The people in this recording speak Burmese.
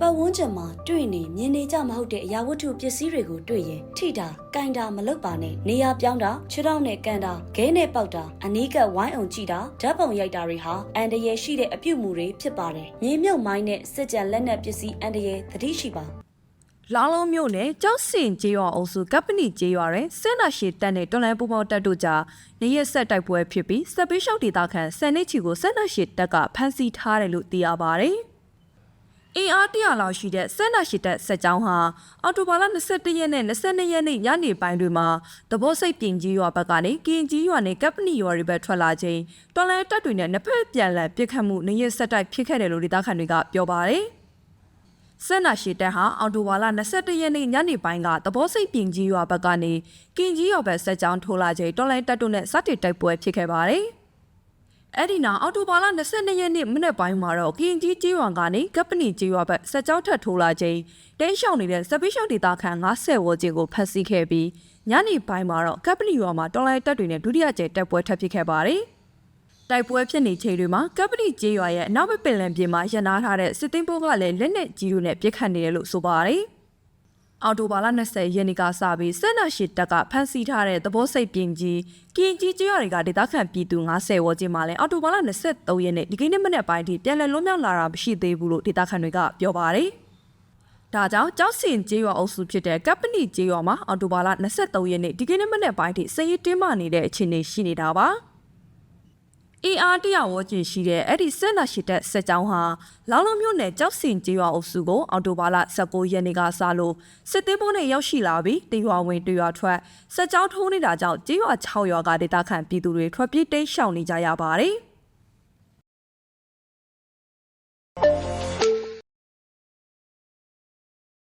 ပတ်ဝန်းကျင်မှာတွေ့နေမြင်နေကြမဟုတ်တဲ့အရာဝတ္ထုပစ္စည်းတွေကိုတွေ့ရင်ထိတာ၊ကန်တာမလုပ်ပါနဲ့နေရာပြောင်းတာခြေထောက်နဲ့ကန်တာခဲနဲ့ပေါက်တာအနီးကပ်ဝိုင်းအောင်ကြည့်တာဓာတ်ပုံရိုက်တာတွေဟာအန်တရယ်ရှိတဲ့အပြုတ်မှုတွေဖြစ်ပါတယ်။မြေမြုပ်မိုင်းနဲ့စစ်ကြံလက်နက်ပစ္စည်းအန်တရယ်သတိရှိပါလောင်းလုံးမြို့နယ်ကြောက်စင်ကျေးရွာအုပ်စုကပ်ပနီကျေးရွာတွင်စက်နာရှိတပ်နဲ့တွန်လန်ပူပေါင်းတပ်တို့ကြားနေရက်ဆက်တိုက်ပွဲဖြစ်ပြီးစက်ပေးလျှောက်ဒေသခံစံနေချီကိုစက်နာရှိတပ်ကဖမ်းဆီးထားတယ်လို့သိရပါတယ်။ အင်အားတရလောက်ရှိတဲ့စက်နာရှိတပ်စက်ကြောင်းဟာအော်တိုဘာလ22ရက်နဲ့22ရက်နေ့ညနေပိုင်းတွေမှာတဘောစိတ်ပြင်ကြီးရွာဘက်ကနေကင်ကြီးရွာနဲ့ကပ်ပနီရွာတွေဘက်ထွက်လာချိန်တွန်လန်တပ်တွေနဲ့နှစ်ဖက်ပြန်လည်ပစ်ခတ်မှုနေရက်ဆက်တိုက်ဖြစ်ခဲ့တယ်လို့ဒေသခံတွေကပြောပါတယ်။ဆန္ဒရှိတက်ဟာအော်တိုဝါလာ22ရက်နေ့ညနေပိုင်းကသဘောစိတ်ပြင်ကြီးရွာဘက်ကနေကင်ကြီးရွာဘက်ဆက်ကြောင်းထိုးလာချိန်တော်လိုင်းတပ်တို့နဲ့စတင်တိုက်ပွဲဖြစ်ခဲ့ပါတယ်။ အဲ့ဒီနောက်အော်တိုဘာလ22ရက်နေ့မနက်ပိုင်းမှာတော့ကင်ကြီးကြီးရွာကနေကပ်ပနီကြီးရွာဘက်ဆက်ကြောင်းထပ်ထိုးလာချိန်တင်းရှောင်နေတဲ့စပီးရှောင်ဒေတာခန်90ဝန်းကျင်ကိုဖမ်းဆီးခဲ့ပြီးညနေပိုင်းမှာတော့ကပ်ပနီရွာမှာတော်လိုင်းတပ်တွေနဲ့ဒုတိယကြိမ်တိုက်ပွဲထပ်ဖြစ်ခဲ့ပါတယ်။တိုက်ပွဲဖြစ်နေချိန်တွေမှာကပ်ပတိကျေးရွာရဲ့အနောက်ဘက်ပင်လယ်ပြင်မှာရန်နာထားတဲ့စစ်သိမ်းပိုးကလည်းလက်နက်ကြီးတွေနဲ့ပြစ်ခတ်နေတယ်လို့ဆိုပါတယ်။ အော်တိုဘာလ20ရက်နေ့ကစပြီးစက်နာရှိတပ်ကဖမ်းဆီးထားတဲ့သဘောစိတ်ပြင်ကြီးကင်ကြီးကျေးရွာတွေကဒေသခံပြည်သူ90ဝန်းကျင်မှာလည်းအော်တိုဘာလ23ရက်နေ့ဒီကနေ့မနေ့ပိုင်းထိပြန်လည်လွတ်မြောက်လာတာမရှိသေးဘူးလို့ဒေသခံတွေကပြောပါတယ်။ဒါကြောင့်ကြောက်စင်ကျေးရွာအုပ်စုဖြစ်တဲ့ကပ်ပနီကျေးရွာမှာအော်တိုဘာလ23ရက်နေ့ဒီကနေ့မနေ့ပိုင်းထိစည်ရီတင်းမာနေတဲ့အခြေအနေရှိနေတာပါ။ အင်အားတရဝကျင်ရှိတဲ့အဲ့ဒီစက်နာရှိတဲ့စက်ကြောင်းဟာလောင်းလုံးမြို့နယ်ကြောက်စင်ကျေးရွာအုပ်စုကိုအော်တိုဘာလ19ရက်နေ့ကစလို့စစ်သေးပိုးနဲ့ရောက်ရှိလာပြီးတရွာဝင်တရွာထွက်စက်ကြောင်းထိုးနေတာကြောင့်ကျေးရွာ6ရွာကဒေသခံပြည်သူတွေထွက်ပြေးတိမ်းရှောင်နေကြရပါတယ်။